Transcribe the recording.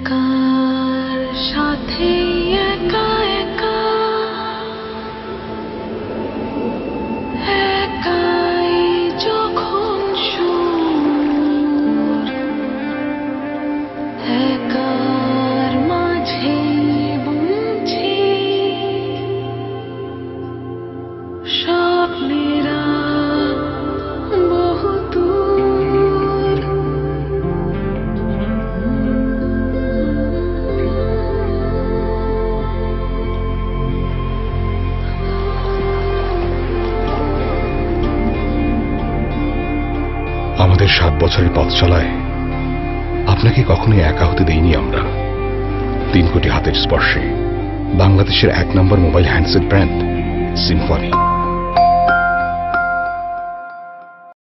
একার সাথে একা একা একাই যখন সুর একার মাঝে বুঝি আমাদের সাত বছরের পথ চলায় আপনাকে কখনোই একা হতে দেইনি আমরা। তিন কোটি হাতের স্পর্শে বাংলাদেশের এক নম্বর মোবাইল হ্যান্ডসেট ব্র্যান্ড সিম্ফনি।